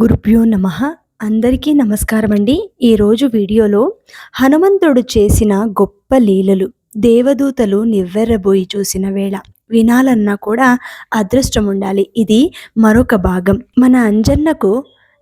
గురుభ్యో నమ. అందరికీ నమస్కారం అండి ఈరోజు వీడియోలో హనుమంతుడు చేసిన గొప్ప లీలలు దేవదూతలు నివ్వెర్రబోయి చూసిన వేళ వినాలన్నా కూడా అదృష్టం ఉండాలి ఇది మరొక భాగం. మన అంజన్నకు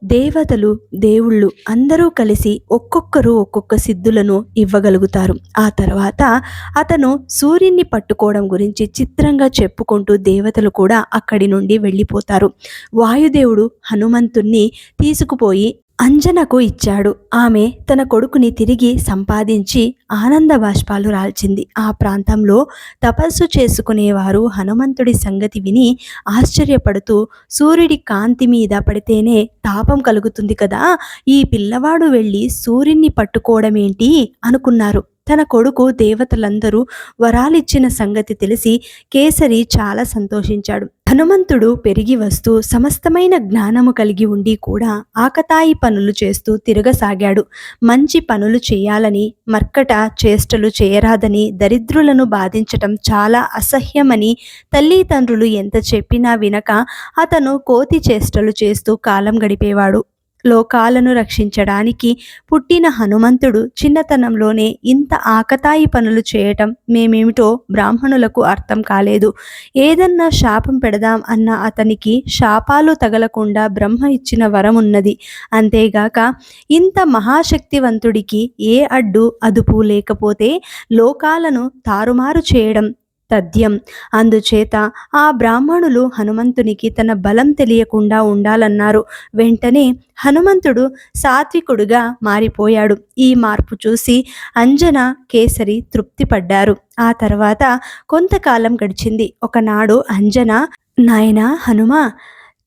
దేవతలు దేవుళ్ళు అందరూ కలిసి ఒక్కొక్కరు ఒక్కొక్క సిద్ధులను ఇవ్వగలుగుతారు. ఆ తర్వాత అతను సూర్యున్ని పట్టుకోవడం గురించి చిత్రంగా చెప్పుకుంటూ దేవతలు కూడా అక్కడి నుండి వెళ్ళిపోతారు. వాయుదేవుడు హనుమంతుణ్ణి తీసుకుపోయి అంజనకు ఇచ్చాడు. ఆమె తన కొడుకుని తిరిగి సంపాదించి ఆనంద బాష్పాలు రాల్చింది. ఆ ప్రాంతంలో తపస్సు చేసుకునేవారు హనుమంతుడి సంగతి విని ఆశ్చర్యపడుతూ సూర్యుడి కాంతి మీద పడితేనే తాపం కలుగుతుంది కదా? ఈ పిల్లవాడు వెళ్ళి సూర్యున్ని పట్టుకోవడమేంటి? అనుకున్నారు. తన కొడుకు దేవతలందరూ వరాలిచ్చిన సంగతి తెలిసి కేసరి చాలా సంతోషించాడు. హనుమంతుడు పెరిగి వస్తూ సమస్తమైన జ్ఞానము కలిగి ఉండి కూడా ఆకతాయి పనులు చేస్తూ తిరగసాగాడు. మంచి పనులు చేయాలని మర్కట చేష్టలు చేయరాదని దరిద్రులను బాధించటం చాలా అసహ్యమని తల్లిదండ్రులు ఎంత చెప్పినా వినక అతను కోతి చేష్టలు చేస్తూ కాలం గడిపేవాడు. లోకాలను రక్షించడానికి పుట్టిన హనుమంతుడు చిన్నతనంలోనే ఇంత ఆకతాయి పనులు చేయటం మేమేమిటో బ్రాహ్మణులకు అర్థం కాలేదు. ఏదన్నా శాపం పెడదాం అన్న అతనికి శాపాలు తగలకుండా బ్రహ్మ ఇచ్చిన వరం ఉన్నది. అంతేగాక ఇంత మహాశక్తివంతుడికి ఏ అడ్డు అదుపు లేకపోతే లోకాలను తారుమారు చేయడం తథ్యం. అందుచేత ఆ బ్రాహ్మణులు హనుమంతునికి తన బలం తెలియకుండా ఉండాలన్నారు. వెంటనే హనుమంతుడు సాత్వికుడుగా మారిపోయాడు. ఈ మార్పు చూసి అంజన కేసరి తృప్తిపడ్డారు. ఆ తర్వాత కొంతకాలం గడిచింది. ఒకనాడు అంజన నాయనా హనుమ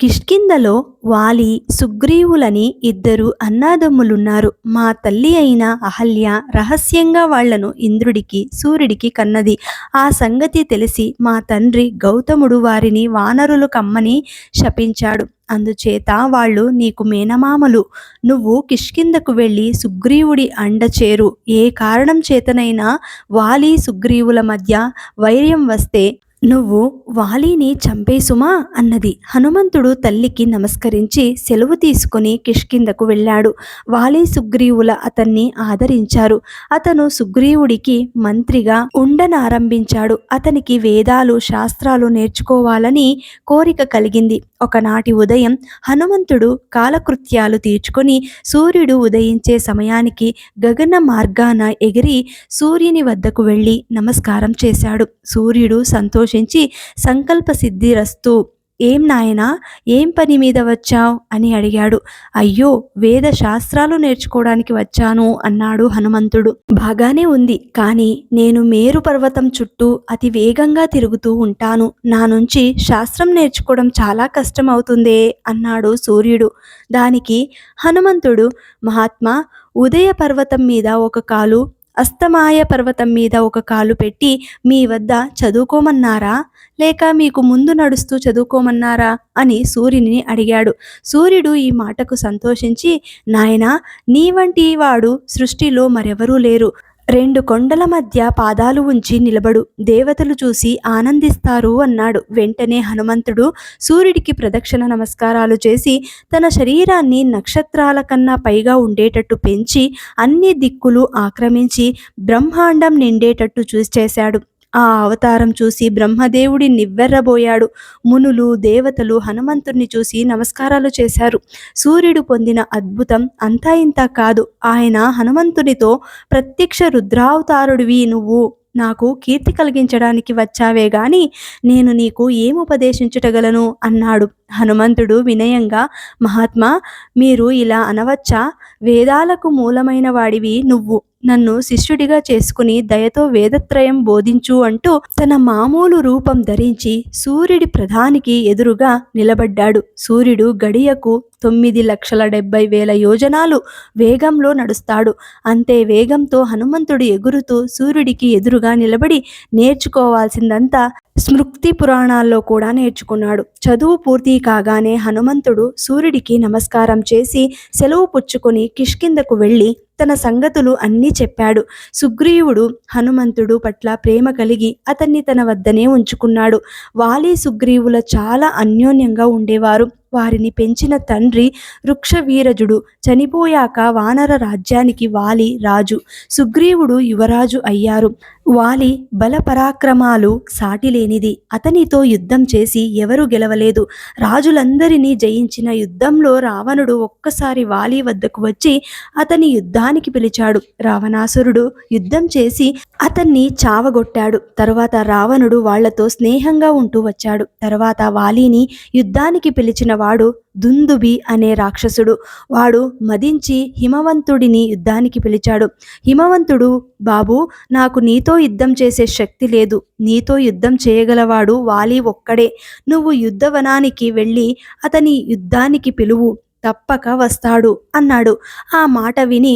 కిష్కిందలో వాలి సుగ్రీవులని ఇద్దరు అన్నాదమ్ములున్నారు. మా తల్లి అయిన అహల్య రహస్యంగా వాళ్ళను ఇంద్రుడికి సూర్యుడికి కన్నది. ఆ సంగతి తెలిసి మా తండ్రి గౌతముడు వారిని వానరులు కమ్మని శపించాడు. అందుచేత వాళ్ళు నీకు మేనమామలు. నువ్వు కిష్కిందకు వెళ్ళి సుగ్రీవుడి అండ చేరు. ఏ కారణం చేతనైనా వాలి సుగ్రీవుల మధ్య వైర్యం వస్తే నువ్వు వాలీని చంపేసుమా అన్నది. హనుమంతుడు తల్లికి నమస్కరించి సెలవు తీసుకుని కిష్కిందకు వెళ్ళాడు. వాలి సుగ్రీవుల అతన్ని ఆదరించారు. అతను సుగ్రీవుడికి మంత్రిగా ఉండనారంభించాడు. అతనికి వేదాలు శాస్త్రాలు నేర్చుకోవాలని కోరిక కలిగింది. ఒకనాటి ఉదయం హనుమంతుడు కాలకృత్యాలు తీర్చుకొని సూర్యుడు ఉదయించే సమయానికి గగన మార్గాన ఎగిరి సూర్యుని వద్దకు వెళ్ళి నమస్కారం చేశాడు. సూర్యుడు సంతోషించి సంకల్ప సిద్ధిరస్తూ. ఏం నాయనా ఏం పని మీద వచ్చావు? అని అడిగాడు. అయ్యో వేద శాస్త్రాలు నేర్చుకోవడానికి వచ్చాను అన్నాడు హనుమంతుడు. బాగానే ఉంది కానీ నేను మేరు పర్వతం చుట్టూ అతి వేగంగా తిరుగుతూ ఉంటాను. నా నుంచి శాస్త్రం నేర్చుకోవడం చాలా కష్టం అవుతుందే అన్నాడు సూర్యుడు. దానికి హనుమంతుడు మహాత్మా ఉదయ పర్వతం మీద ఒక కాలు అస్తమాయ పర్వతం మీద ఒక కాలు పెట్టి మీ వద్ద చదువుకోమన్నారా? లేక మీకు ముందు నడుస్తూ చదువుకోమన్నారా? అని సూర్యుని అడిగాడు. సూర్యుడు ఈ మాటకు సంతోషించి నాయనా నీ వంటి వాడు సృష్టిలో మరెవరూ లేరు. రెండు కొండల మధ్య పాదాలు ఉంచి నిలబడు. దేవతలు చూసి ఆనందిస్తారు అన్నాడు. వెంటనే హనుమంతుడు సూర్యుడికి ప్రదక్షిణ నమస్కారాలు చేసి తన శరీరాన్ని నక్షత్రాల కన్నా పైగా ఉండేటట్టు పెంచి అన్ని దిక్కులు ఆక్రమించి బ్రహ్మాండం నిండేటట్టు చూసి చేశాడు. ఆ అవతారం చూసి బ్రహ్మదేవుడి నివ్వెర్రబోయాడు. మునులు దేవతలు హనుమంతుణ్ణి చూసి నమస్కారాలు చేశారు. సూర్యుడు పొందిన అద్భుతం అంతా ఇంత కాదు. ఆయన హనుమంతునితో ప్రత్యక్ష రుద్రావతారుడివి నువ్వు. నాకు కీర్తి కలిగించడానికి వచ్చావే గాని నేను నీకు ఏం ఉపదేశించుటగలను? అన్నాడు. హనుమంతుడు వినయంగా మహాత్మా మీరు ఇలా అనవచ్చా? వేదాలకు మూలమైన వాడివి నువ్వు. నన్ను శిష్యుడిగా చేసుకుని దయతో వేదత్రయం బోధించు అంటూ తన మామూలు రూపం ధరించి సూర్యుడి ప్రధానికి ఎదురుగా నిలబడ్డాడు. సూర్యుడు గడియకు తొమ్మిది లక్షల డెబ్బై వేల యోజనాలు వేగంలో నడుస్తాడు. అంతే వేగంతో హనుమంతుడు ఎగురుతూ సూర్యుడికి ఎదురుగా నిలబడి నేర్చుకోవాల్సిందంతా స్మృతి పురాణాల్లో కూడా నేర్చుకున్నాడు. చదువు పూర్తి కాగానే హనుమంతుడు సూర్యుడికి నమస్కారం చేసి సెలవు పుచ్చుకొని కిష్కిందకు వెళ్ళి తన సంగతులు అన్నీ చెప్పాడు. సుగ్రీవుడు హనుమంతుడు పట్ల ప్రేమ కలిగి అతన్ని తన వద్దనే ఉంచుకున్నాడు. వాలి సుగ్రీవుల చాలా అన్యోన్యంగా ఉండేవారు. వారిని పెంచిన తండ్రి వృక్షవీరజుడు. చనిపోయాక వానర రాజ్యానికి వాలి రాజు. సుగ్రీవుడు యువరాజు అయ్యారు. వాలి బలపరాక్రమాలు సాటిలేనిది. అతనితో యుద్ధం చేసి ఎవరు గెలవలేదు. రాజులందరినీ జయించిన యుద్ధంలో రావణుడు ఒక్కసారి వాలి వద్దకు వచ్చి అతని యుద్ధానికి పిలిచాడు. రావణాసురుడు యుద్ధం చేసి అతన్ని చావగొట్టాడు. తరువాత రావణుడు వాళ్ళతో స్నేహంగా ఉంటూ వచ్చాడు. తర్వాత వాలిని యుద్ధానికి పిలిచిన వాడు దుందుబి అనే రాక్షసుడు. వాడు మదించి హిమవంతుడిని యుద్ధానికి పిలిచాడు. హిమవంతుడు బాబు నాకు నీతో యుద్ధం చేసే శక్తి లేదు. నీతో యుద్ధం చేయగలవాడు వాలి ఒక్కడే. నువ్వు యుద్ధవనానికి వెళ్ళి అతని యుద్ధానికి పిలువు. తప్పక వస్తాడు అన్నాడు. ఆ మాట విని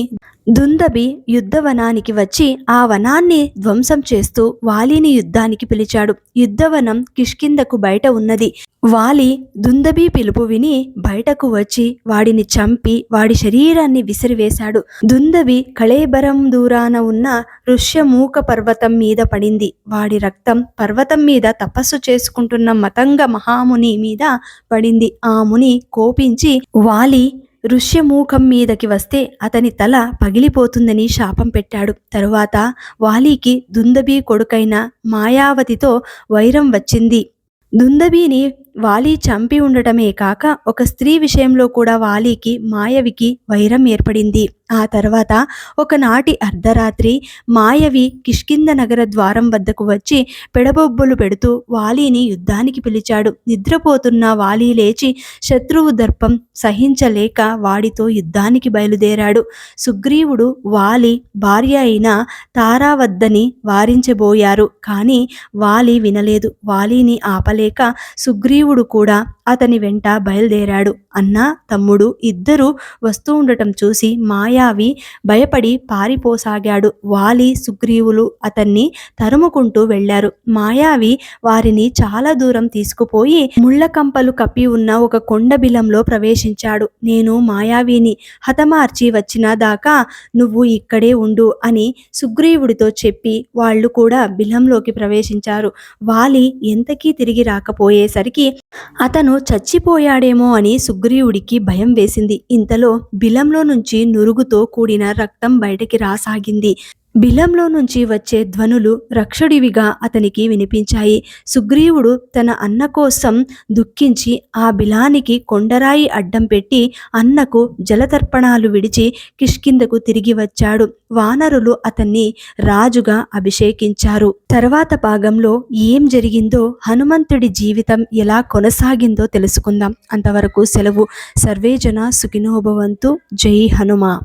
దుందబి యుద్ధవనానికి వచ్చి ఆ వనాన్ని ధ్వంసం చేస్తూ వాలిని యుద్ధానికి పిలిచాడు. యుద్ధవనం కిష్కిందకు బయట ఉన్నది. వాలి దుందబి పిలుపు విని బయటకు వచ్చి వాడిని చంపి వాడి శరీరాన్ని విసిరివేశాడు. దుందబి కళేబరం దూరాన ఉన్న ఋష్యమూక పర్వతం మీద పడింది. వాడి రక్తం పర్వతం మీద తపస్సు చేసుకుంటున్న మతంగ మహాముని మీద పడింది. ఆ ముని కోపించి వాలి ఋష్యమూఖం మీదకి వస్తే అతని తల పగిలిపోతుందని శాపం పెట్టాడు. తరువాత వాలీకి దుందబీ కొడుకైన మాయావతితో వైరం వచ్చింది. దుందబీని వాలి చంపి ఉండటమే కాక ఒక స్త్రీ విషయంలో కూడా వాలీకి మాయవికి వైరం ఏర్పడింది. ఆ తర్వాత ఒకనాటి అర్ధరాత్రి మాయవి కిష్కింద నగర ద్వారం వద్దకు వచ్చి పెడబొబ్బులు పెడుతూ వాలీని యుద్ధానికి పిలిచాడు. నిద్రపోతున్న వాలి లేచి శత్రువు దర్పం సహించలేక వాడితో యుద్ధానికి బయలుదేరాడు. సుగ్రీవుడు వాలి భార్య అయిన తారా వద్దని వారించబోయారు. కానీ వాలి వినలేదు. వాలీని ఆపలేక సుగ్రీవుడు కూడా అతని వెంట బయలుదేరాడు. అన్న తమ్ముడు ఇద్దరు వస్తూ ఉండటం చూసి మాయావి భయపడి పారిపోసాగాడు. వాలి సుగ్రీవులు అతన్ని తరుముకుంటూ వెళ్ళారు మాయావి వారిని చాలా దూరం తీసుకుపోయి ముళ్ళకంపలు కప్పి ఉన్న ఒక కొండ బిలంలో ప్రవేశించాడు. నేను మాయావిని హతమార్చి వచ్చిన దాకా నువ్వు ఇక్కడే ఉండు అని సుగ్రీవుడితో చెప్పి వాళ్ళు కూడా బిలంలోకి ప్రవేశించారు. వాలి ఎంతకీ తిరిగి రాకపోయేసరికి అతను చచ్చిపోయాడేమో అని సుగ్రీవుడికి భయం వేసింది. ఇంతలో బిలంలో నుంచి నురుగుతో కూడిన రక్తం బయటకి రాసాగింది. బిలంలో నుంచి వచ్చే ధ్వనులు రక్షుడివిగా అతనికి వినిపించాయి. సుగ్రీవుడు తన అన్న కోసం దుఃఖించి ఆ బిలానికి కొండరాయి అడ్డం పెట్టి అన్నకు జలతర్పణాలు విడిచి కిష్కిందకు తిరిగి వచ్చాడు. వానరులు అతన్ని రాజుగా అభిషేకించారు. తర్వాత భాగంలో ఏం జరిగిందో హనుమంతుడి జీవితం ఎలా కొనసాగిందో తెలుసుకుందాం. అంతవరకు సెలవు. సర్వేజన సుఖినోభవంతు. జై హనుమ.